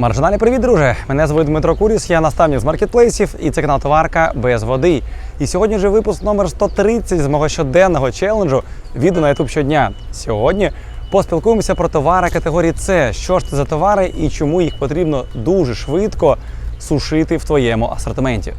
Маржинальний привіт, друже! Мене звуть Дмитро Куріс, я наставник з маркетплейсів і це канал Товарка без води. І сьогодні вже випуск номер 130 з мого щоденного челенджу відео на YouTube щодня. Сьогодні поспілкуємося про товари категорії С. Що ж це за товари і чому їх потрібно дуже швидко сушити в твоєму асортименті.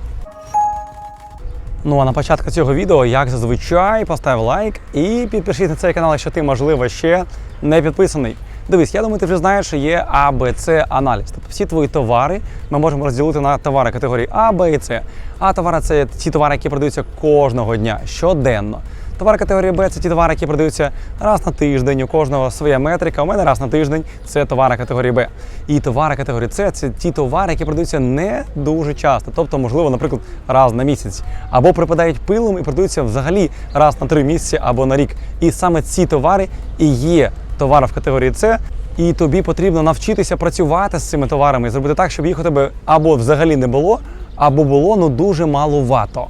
Ну а на початку цього відео, як зазвичай, постав лайк і підпишись на цей канал, якщо ти, можливо, ще не підписаний. Дивись, я думаю, ти вже знаєш, що є А, Б, С аналіз. Тобто всі твої товари ми можемо розділити на товари категорії А, Б і С. А товари це ті товари, які продаються кожного дня, щоденно. Товари категорії Б це ті товари, які продаються раз на тиждень. У кожного своя метрика. У мене раз на тиждень це товари категорії Б. І товари категорії С це ті товари, які продаються не дуже часто. Тобто, можливо, наприклад, раз на місяць. Або припадають пилом і продаються взагалі раз на три місяці або на рік. І саме ці товари і є товари в категорії С. І тобі потрібно навчитися працювати з цими товарами і зробити так, щоб їх у тебе або взагалі не було, або було ну дуже маловато.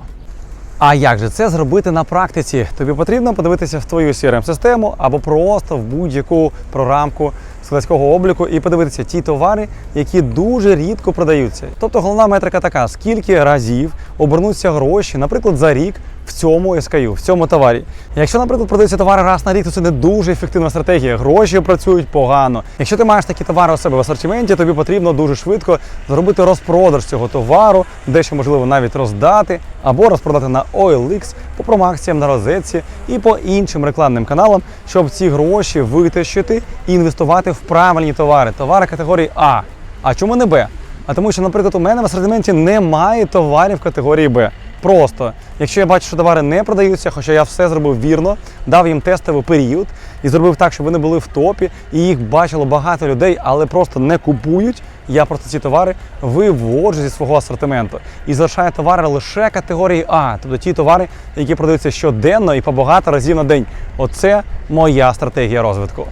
А як же це зробити на практиці? Тобі потрібно подивитися в твою crm систему або просто в будь-яку програмку складського обліку і подивитися ті товари, які дуже рідко продаються. Тобто головна метрика така: скільки разів обернуться гроші, наприклад, за рік в цьому SKU, в цьому товарі. Якщо, наприклад, продаються товари раз на рік, то це не дуже ефективна стратегія. Гроші працюють погано. Якщо ти маєш такі товари у себе в асортименті, тобі потрібно дуже швидко зробити розпродаж цього товару, дещо можливо навіть роздати, або розпродати на OLX, по промакціям на розетці і по іншим рекламним каналам, щоб ці гроші витащити і інвестувати в правильні товари, товари категорії А. А чому не Б? А тому, що, наприклад, у мене в асортименті немає товарів категорії Б. Просто, якщо я бачу, що товари не продаються, хоча я все зробив вірно, дав їм тестовий період і зробив так, щоб вони були в топі, і їх бачило багато людей, але просто не купують. Я просто ці товари виводжу зі свого асортименту і залишаю товари лише категорії А, тобто ті товари, які продаються щоденно і по багато разів на день. Оце моя стратегія розвитку.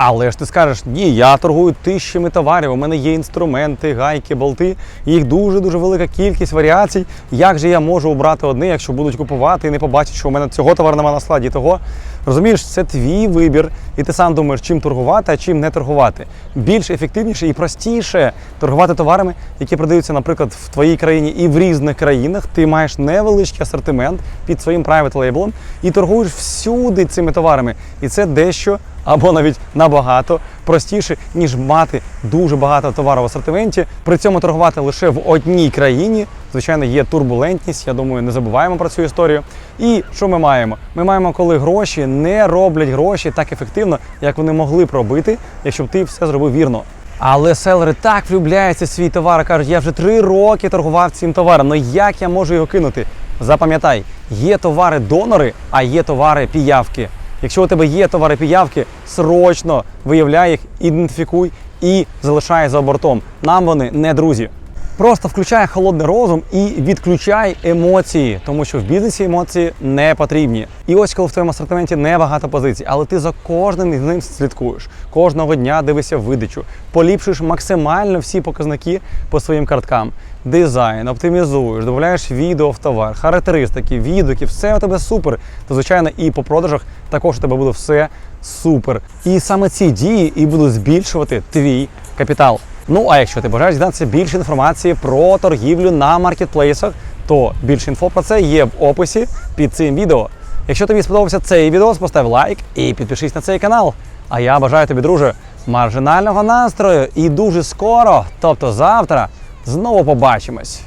Але ж ти скажеш, ні, я торгую тисячами товарів, у мене є інструменти, гайки, болти, їх дуже-дуже велика кількість варіацій. Як же я можу обрати одне, якщо будуть купувати і не побачать, що у мене цього товару немає на складі, того розумієш, це твій вибір, і ти сам думаєш, чим торгувати, а чим не торгувати. Більш ефективніше і простіше торгувати товарами, які продаються, наприклад, в твоїй країні і в різних країнах. Ти маєш невеличкий асортимент під своїм private лейблом і торгуєш всюди цими товарами. І це дещо або навіть набагато простіше, ніж мати дуже багато товару в асортименті. При цьому торгувати лише в одній країні. Звичайно, є турбулентність. Я думаю, не забуваємо про цю історію. І що ми маємо? Ми маємо, коли гроші не роблять гроші так ефективно, як вони могли б робити, якщо б ти все зробив вірно. Але селери так влюбляються в свій товар, кажуть, я вже три роки торгував цим товаром. Ну як я можу його кинути? Запам'ятай, є товари-донори, а є товари піявки. Якщо у тебе є товари піявки, срочно виявляй їх, ідентифікуй і залишай за бортом. Нам вони не друзі. Просто включай холодний розум і відключай емоції, тому що в бізнесі емоції не потрібні. І ось коли в твоєму асортименті небагато позицій, але ти за кожним із ним слідкуєш. Кожного дня дивишся видачу, поліпшуєш максимально всі показники по своїм карткам. Дизайн, оптимізуєш, додаєш відео в товар, характеристики, відгуки, все у тебе супер. То звичайно, і по продажах також у тебе буде все супер. І саме ці дії і будуть збільшувати твій капітал. Ну а якщо ти бажаєш дізнатися більше інформації про торгівлю на маркетплейсах, то більше інфо про це є в описі під цим відео. Якщо тобі сподобався цей відео, постав лайк і підпишись на цей канал. А я бажаю тобі, друже, маржинального настрою і дуже скоро, тобто завтра, знову побачимось.